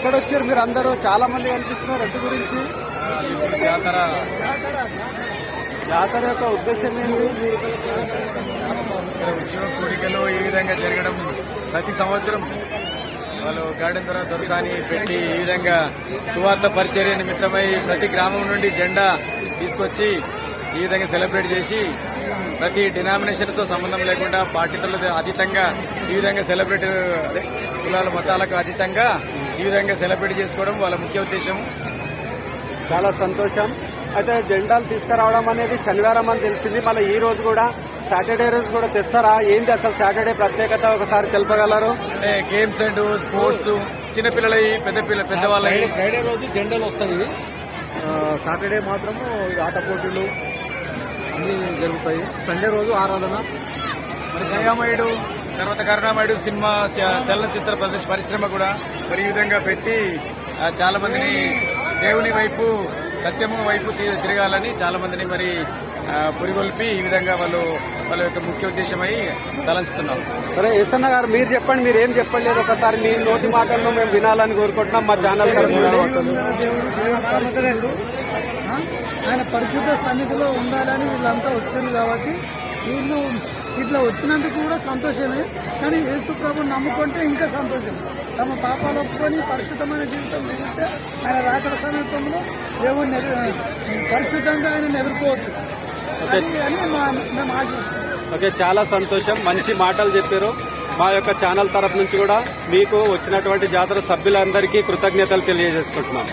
ఎక్కడ వచ్చారు మీరు అందరూ చాలా మంది కనిపిస్తున్నారు ఎందు గురించి. జాతర. జాతర యొక్క ఉద్దేశం ఏంటి? ఇక్కడ ఉద్యోగ కోరికలు ఈ విధంగా జరగడం ప్రతి సంవత్సరం వాళ్ళు గార్డెన్ ద్వారా దొరసాని పెట్టి ఈ విధంగా సువార్త పరిచర్య నిమిత్తమై ప్రతి గ్రామం నుండి జెండా తీసుకొచ్చి ఈ విధంగా సెలబ్రేట్ చేసి ప్రతి డినామినేషన్తో సంబంధం లేకుండా పార్టీలతో అతీతంగా ఈ విధంగా సెలబ్రేట్ కులాల మతాలకు అతీతంగా ఈ విధంగా సెలబ్రేట్ చేసుకోవడం వాళ్ళ ముఖ్య ఉద్దేశం. చాలా సంతోషం. అయితే జెండాలు తీసుకురావడం అనేది శనివారం అని తెలిసింది. మళ్ళీ ఈ రోజు కూడా సాటర్డే రోజు కూడా తెస్తారా? ఏంటి అసలు సాటర్డే ప్రత్యేకత? ఒకసారి తెలుపగలరు? అంటే గేమ్స్ అండ్ స్పోర్ట్స్ చిన్నపిల్లలవి పెద్ద పిల్ల పెద్దవాళ్ళవి ఫ్రైడే రోజు జెండాలు వస్తాయి. సాటర్డే మాత్రము ఆట పోటీలు అన్ని జరుగుతాయి. సండే రోజు ఆరాధన. మరి దయామయుడు తర్వాత కరుణామయుడు సినిమా చ- చలనచిత్ర ప్రదర్శ పరిశ్రమ కూడా మరి ఈ విధంగా పెట్టి చాలా మందిని దేవుని వైపు సత్యము వైపు తి- తిరగాలని చాలా మందిని మరి పురిగొల్పి ఈ విధంగా వాళ్ళు వాళ్ళ యొక్క ముఖ్య ఉద్దేశమై తలంచుతున్నారు సరే ఎస్ఎన్న గారు మీరు చెప్పండి మీరు ఏం చెప్పలేదు ఒకసారి మీ నోటి మాటలను మేము వినాలని కోరుకుంటున్నాం మా ఛానల్? ఆయన పరిశుద్ధ సన్నిధిలో ఉండాలని వీళ్ళంతా వచ్చారు కాబట్టి వీళ్ళు ఇట్లా వచ్చినందుకు కూడా సంతోషమే కానీ యేసు ప్రభు నమ్ముకుంటే ఇంకా సంతోషం. తమ పాపాలు ఒప్పుకొని పరిశుద్ధమైన జీవితం జీవిస్తే ఆయన రాకడ సమీపంలో దేవుడిని ఎదు- పరిశుద్ధంగా ఆయన ఎదుర్కోవచ్చు. అని మా మేము ఆశిస్తున్నాం. ఓకే చాలా సంతోషం. మంచి మాటలు చెప్పారు. మా యొక్క ఛానల్ తరఫు నుంచి కూడా మీకు వచ్చినటువంటి జాతర సభ్యులందరికీ కృతజ్ఞతలు తెలియజేసుకుంటున్నాం.